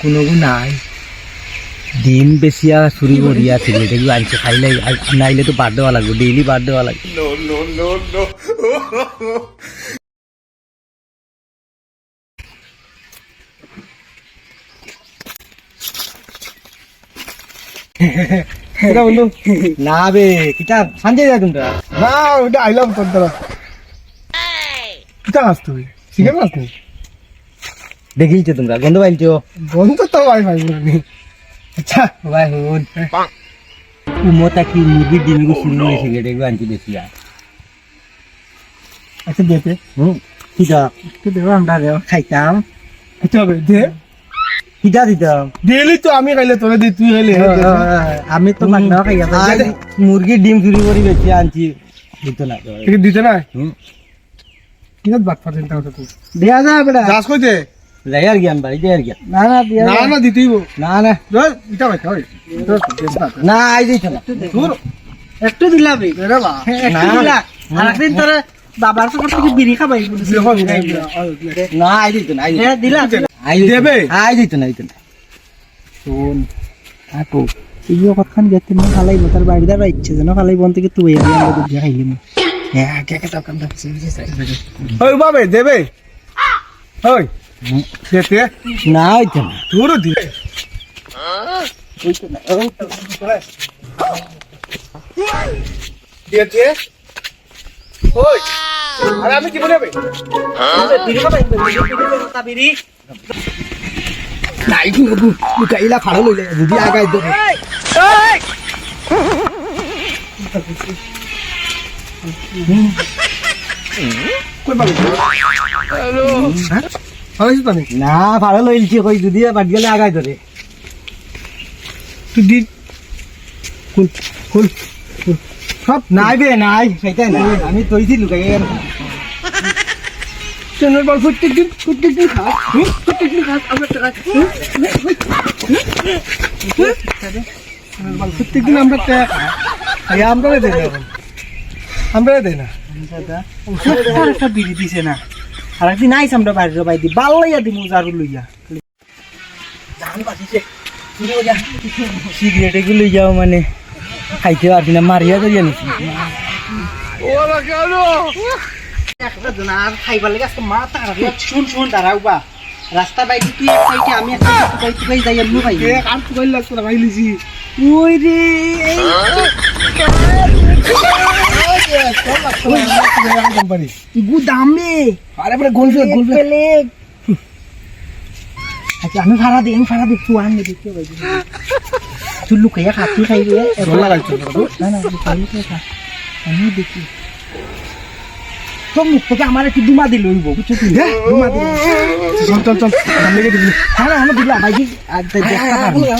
কোনো নাই। ডিম বেশিয়া চুরি করিয়া সিগারেট এগুলো আনছে খাইলে নাইলে তো বাদ দেওয়া লাগবে ডেইলি বাদ দেওয়া লাগবে। না বে কিতা সাঞ্জয় যা তোমরা না ওটা আইলাম তোর দ্বারা। কিটা মাছ তুই সিগারেট মাছ তুই দেখিলছো তোমরা। গন্ধ পাইলছো বন্ধু তো ভাই ভাই বলি আচ্ছা ভাই হুন উমতা কি মুরগির ডিম আনছি বেশিয়া আচ্ছা দেতে হুম কিতা কি দেবো আমরা দেবো খাইতাম। আচ্ছা হবে দে। কিতা দিতাম তো আমি খাইলে তোরে দি তুই খাইলে আমি তো খাইয়া মুরগির ডিম চুরি করে বেশি আনছি। দিত না ঠিক দিতে না হুম। বাদ পা চিন্তা করতে তুই দেয়া যায় বেটা। যাস কইতে যাই আর জ্ঞান বাড়ি আর জ্ঞান। না না দিয়া না না দিতেই না না। ইটা ভাই হয়। না আই দিত না তোর একটু দিলাম রে রে বা। দিলা। আর একদিন তোর বাবার তো থেকে বিড়ি খাবাই না আই দিত না। দিলা। আই দেবে? আই দিত না দিত না শোন আপু এই কতক্ষণ গেতে না খালাই তার বাড়ি দ্বারা ইচ্ছে যেন খালাই বন থেকে তুই আমি আমরা দুধ খাইলি হ্যাঁ কে কে সব কাম করছিস ওই বাবে দেবে? ওই দেতে? না হইতো না। তোর দি দেতে? ওই আরে আমি কি বিড়ি নাই খাড়া লইলে যদি আগাই দে ভালো না ভাড়া লইলছি কই যদি বাদ গেলে আগাই ধরে তুই দি কুল সব নাই বে নাই সেটাই নাই আমি তৈছি লুকাই চেনের টাকা হুম? চেনের বল প্রত্যেক দিন আমরা টাকা খাই আরে আমরা দেই না এখন। আমরা দেই না। আর একটা বিড়ি দিছে না। আর একদিন আইস আমরা বাইরে বাই দি বাল লইয়া দি মুজারু লইয়া। সিগারেট এগুলো যাও মানে। খাইতে পারবি না মারিয়া ধরিয়া নিছি। একটা জন আর খাইবার লাগে আজকে মা তারা শুন শুন দাঁড়াও বা রাস্তা বাইরে তুই এক সাইডে আমি এক সাইডে তুই তুই যাই আমি ভাই এ কাম তো কইলা তোরা ভাই লিছি। ওই রে এই কোম্পানি ইগু দামে আরে গোল গোল আচ্ছা আমি ভাড়া দিই আমি ভাড়া দিই তুই আনবে দেখতে পাই তুই লুকাইয়া খাতি খাইবে গোল না না? লুকাই লুকাই খা। আমি দেখি। তোর মুখ থেকে আমার একটু দুমা দিল হইব বুঝছ তুই দুমা দিল। চল চল চল সামনে গিয়ে দিবি হ্যাঁ ভাই পারব